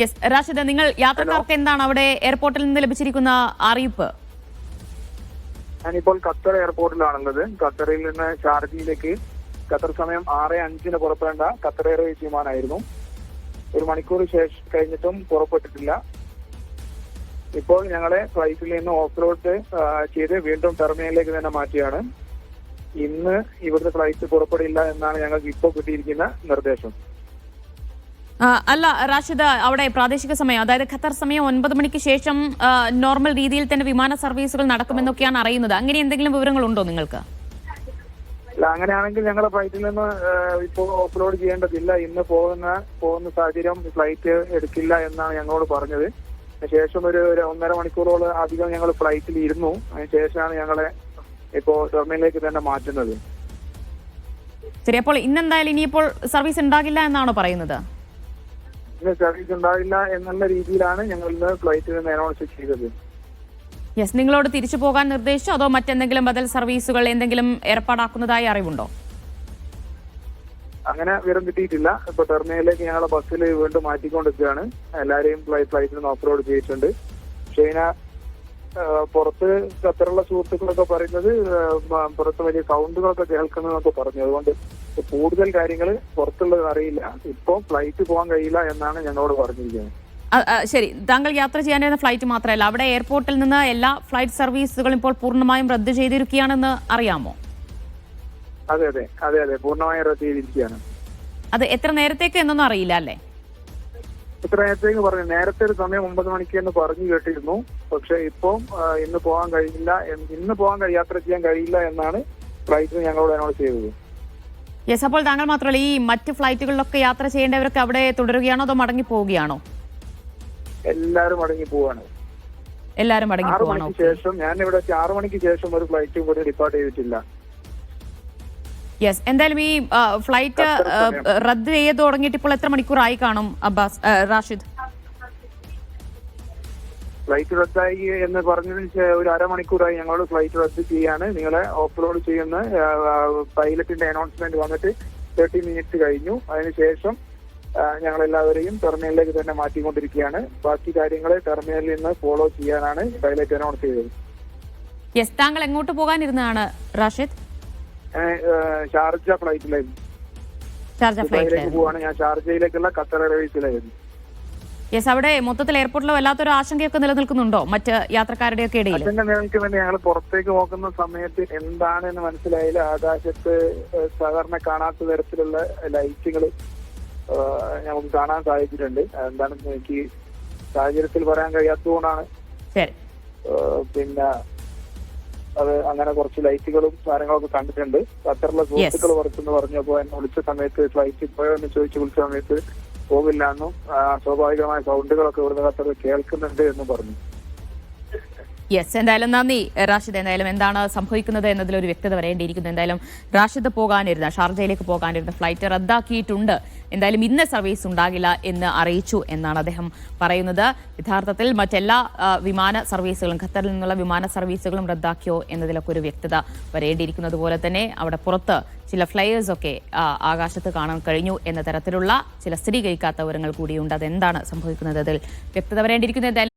Yes Rashid നിങ്ങൾ യാത്രക്കാർക്ക് എന്താണ് അവിടെ എയർപോർട്ടിൽ നിന്ന് ലഭിച്ചിരിക്കുന്ന അറിയിപ്പ്? ഞാനിപ്പോൾ ഖത്തർ എയർപോർട്ടിലാണുള്ളത് ഖത്തറിൽ നിന്ന് ഷാർജയിലേക്ക് ഖത്തർ സമയം ആറ് അഞ്ചിന് പുറപ്പെടേണ്ട ഖത്തർ എയർവേസ് വിമാനമായിരുന്നു ഒരു മണിക്കൂർ ശേഷം കഴിഞ്ഞിട്ടും പുറപ്പെട്ടിട്ടില്ല. ഇപ്പോൾ ഞങ്ങളെ ഫ്ലൈറ്റിൽ നിന്ന് ഓഫ് റോഡ് ചെയ്ത് വീണ്ടും ടെർമിനലിലേക്ക് തന്നെ മാറ്റിയാണ്. ഇന്ന് ഇവിടുത്തെ ഫ്ലൈറ്റ് പുറപ്പെടില്ല എന്നാണ് ഞങ്ങൾക്ക് ഇപ്പോൾ കിട്ടിയിരിക്കുന്ന നിർദ്ദേശം. അല്ല റാഷിദ് അവിടെ പ്രാദേശിക സമയം അതായത് ഖത്തർ സമയം ഒൻപത് മണിക്ക് ശേഷം നോർമൽ രീതിയിൽ തന്നെ വിമാന സർവീസുകൾ നടക്കുമെന്നൊക്കെയാണ് അറിയുന്നത്. അങ്ങനെ എന്തെങ്കിലും വിവരങ്ങൾ ഉണ്ടോ നിങ്ങൾക്ക് അങ്ങനെയാണെങ്കിൽ ഞങ്ങളുടെ ഫ്ലൈറ്റിൽ നിന്ന് ഇപ്പോൾ ഓഫ്ലോഡ് ചെയ്യേണ്ടതില്ല. ഇന്ന് പോകുന്ന പോകുന്ന സാഹചര്യം ഫ്ലൈറ്റ് എടുക്കില്ല എന്നാണ് ഞങ്ങളോട് പറഞ്ഞത്. ശേഷം ഒരു ഒന്നര മണിക്കൂറോളം അധികം ഞങ്ങൾ ഫ്ലൈറ്റിൽ ഇരുന്നു. അതിന് ശേഷമാണ് ഞങ്ങളെ ഇപ്പോ ടെർമിനലിലേക്ക് തന്നെ മാറ്റുന്നത്. ശരി അപ്പോൾ ഇന്നെന്തായാലും ഇനിയിപ്പോൾ സർവീസ് ഉണ്ടാകില്ല എന്നാണോ പറയുന്നത്? സർവീസ് ഉണ്ടാവില്ല എന്നുള്ള രീതിയിലാണ് ഞങ്ങൾ ഇന്ന് അനൗൺസ് ചെയ്തത്. യെസ് നിങ്ങളോട് തിരിച്ചു പോകാൻ നിർദ്ദേശിച്ചോ? അതോ മറ്റെന്തെങ്കിലും ബദൽ സർവീസുകൾ എന്തെങ്കിലും ഏർപ്പാടാക്കുന്നതായി അറിവുണ്ടോ? അങ്ങനെ വിവരം കിട്ടിയിട്ടില്ല. ഇപ്പൊ ടെർമിനലിലേക്ക് ഞങ്ങളെ ബസ്സിൽ വീണ്ടും മാറ്റിക്കൊണ്ടിരിക്കുകയാണ്. എല്ലാവരെയും ഫ്ലൈറ്റിൽ നിന്ന് ഓഫ് റോഡ് ചെയ്തിട്ടുണ്ട്. പക്ഷേ ഇതിനെ പുറത്ത് ഖത്തറുള്ള സുഹൃത്തുക്കളൊക്കെ പറയുന്നത് പുറത്ത് വലിയ സൗണ്ടുകളൊക്കെ കേൾക്കുന്നതൊക്കെ പറഞ്ഞു. അതുകൊണ്ട് കൂടുതൽ കാര്യങ്ങൾ പുറത്തുള്ളത് അറിയില്ല. ഇപ്പൊ ഫ്ലൈറ്റ് പോകാൻ കഴിയില്ല എന്നാണ് ഞങ്ങളോട് പറഞ്ഞിരിക്കുന്നത്. ശരി. താങ്കൾ യാത്ര ചെയ്യാനിരുന്ന ഫ്ലൈറ്റ് മാത്രമല്ല അവിടെ എയർപോർട്ടിൽ നിന്ന് എല്ലാ ഫ്ലൈറ്റ് സർവീസുകളും ഇപ്പോൾ പൂർണമായും റദ്ദ് ചെയ്തിരിക്കുകയാണെന്ന് അറിയാമോ? അതെ അതെ. അതെ അതെ. പൂർണമായും റദ്ദ് ചെയ്തിരിക്കുകയാണ്. അത് എത്ര നേരത്തേക്ക് എന്നൊന്നും അറിയില്ല അല്ലേ? എത്ര നേരത്തേക്ക് പറഞ്ഞു? നേരത്തെ ഒരു സമയം ഒമ്പത് മണിക്ക് എന്ന് പറഞ്ഞു കേട്ടിരുന്നു. പക്ഷെ ഇപ്പം ഇന്ന് പോകാൻ കഴിയില്ല ഇന്ന് പോകാൻ യാത്ര ചെയ്യാൻ കഴിയില്ല എന്നാണ് ഫ്ലൈറ്റ് ഞങ്ങളോട് അനൗൺസ് ചെയ്തത്. യെസ് അപ്പോൾ താങ്കൾ മാത്രമല്ല ഈ മറ്റ് ഫ്ലൈറ്റുകളിലൊക്കെ യാത്ര ചെയ്യേണ്ടവരൊക്കെ അവിടെ തുടരുകയാണോ അതോ മടങ്ങി പോവുകയാണോ എല്ലാരും മടങ്ങി പോവാണ് എല്ലാവരും മടങ്ങി ആറു പോവാണോ മണിക്ക് ശേഷം ഞാൻ ഇവിടെ ആറു മണിക്ക് ശേഷം ഒരു ഫ്ലൈറ്റും കൂടി ഡിപ്പാർട്ട് ചെയ്തിട്ടില്ല. യെസ് എന്തായാലും ഈ ആ, ഫ്ലൈറ്റ് ആ. റദ്ദ് ചെയ്ത് തുടങ്ങിയിട്ട് ഇപ്പോൾ എത്ര മണിക്കൂറായി കാണും അബ്ബാസ് ആ, റാഷിദ്? ഫ്ലൈറ്റ് റദ്ദായി എന്ന് പറഞ്ഞതിന് ഒരു അരമണിക്കൂറായി ഞങ്ങൾ ഫ്ലൈറ്റ് റദ്ദ് ചെയ്യാണ്. നിങ്ങളെ ഓഫ്ലോഡ് ചെയ്യുന്ന പൈലറ്റിന്റെ അനൗൺസ്മെന്റ് വന്നിട്ട് തേർട്ടി മിനിറ്റ്സ് കഴിഞ്ഞു. അതിനുശേഷം ഞങ്ങൾ എല്ലാവരെയും ടെർമിനലിലേക്ക് തന്നെ മാറ്റിക്കൊണ്ടിരിക്കുകയാണ്. ബാക്കി കാര്യങ്ങൾ ടെർമിനലിൽ നിന്ന് ഫോളോ ചെയ്യാനാണ് പൈലറ്റ് അനൗൺസ് ചെയ്തത്. യെസ് താങ്കൾ എങ്ങോട്ട് പോകാനിരുന്നതാണ് റാഷിദ്? ഷാർജ ഫ്ലൈറ്റിലായിരുന്നു ഷാർജ പോവാണ്. ഞാൻ ഷാർജയിലേക്കുള്ള ഖത്തർ എയർവേസിലായിരുന്നു യെസ് അവിടെ മൊത്തത്തിൽ എയർപോർട്ടിൽ വല്ലാത്തൊരു ആശങ്കയൊക്കെ നിലനിൽക്കുന്നുണ്ടോ? മറ്റ് യാത്രക്കാരുടെയൊക്കെ ഇടയിൽ നിലനിൽക്കുന്നുണ്ട് ഞങ്ങൾ പുറത്തേക്ക് നോക്കുന്ന സമയത്ത് എന്താണെന്ന് മനസ്സിലായില്ല. ആകാശത്ത് സാധാരണ കാണാത്ത തരത്തിലുള്ള ലൈറ്റുകൾ നമുക്ക് കാണാൻ സാധിച്ചിട്ടുണ്ട്. എന്താണെന്ന് എനിക്ക് സാഹചര്യത്തിൽ പറയാൻ കഴിയാത്തതുകൊണ്ടാണ്. പിന്നെ അത് അങ്ങനെ കുറച്ച് ലൈറ്റുകളും സാധനങ്ങളൊക്കെ കണ്ടിട്ടുണ്ട്. ഖത്തറിലെ സുഹൃത്തുക്കൾ പുറത്തുനിന്ന് പറഞ്ഞപ്പോ എന്നെ വിളിച്ച സമയത്ത് ഫ്ലൈറ്റ് പോയോ? എന്ന് ചോദിച്ചു വിളിച്ച സമയത്ത് പോകില്ല എന്നും സ്വാഭാവികമായ സൗണ്ടുകളൊക്കെ ഇവിടുന്ന് കത്തറിൽ കേൾക്കുന്നുണ്ട് എന്നും പറഞ്ഞു. യെസ് എന്തായാലും നന്ദി. റാഷിദ് എന്തായാലും എന്താണ് സംഭവിക്കുന്നത് എന്നതിലൊരു വ്യക്തത വരേണ്ടിയിരിക്കുന്നു. എന്തായാലും റാഷിദ് പോകാനിരുന്ന ഷാർജയിലേക്ക് പോകാനിരുന്ന ഫ്ലൈറ്റ് റദ്ദാക്കിയിട്ടുണ്ട്. എന്തായാലും ഇന്ന് സർവീസ് ഉണ്ടാകില്ല എന്ന് അറിയിച്ചു എന്നാണ് അദ്ദേഹം പറയുന്നത്. യഥാർത്ഥത്തിൽ മറ്റെല്ലാ വിമാന സർവീസുകളും ഖത്തറിൽ നിന്നുള്ള വിമാന സർവീസുകളും റദ്ദാക്കിയോ എന്നതിലൊക്കെ ഒരു വ്യക്തത വരേണ്ടിയിരിക്കുന്നത് പോലെ തന്നെ അവിടെ പുറത്ത് ചില ഫ്ലയേഴ്സ് ഒക്കെ ആ, ആകാശത്ത് കാണാൻ കഴിഞ്ഞു എന്ന തരത്തിലുള്ള ചില സ്ഥിരീകരിക്കാത്ത വിവരങ്ങൾ കൂടിയുണ്ട്. അതെന്താണ് സംഭവിക്കുന്നത്? അതിൽ വ്യക്തത വരേണ്ടിയിരിക്കുന്നത്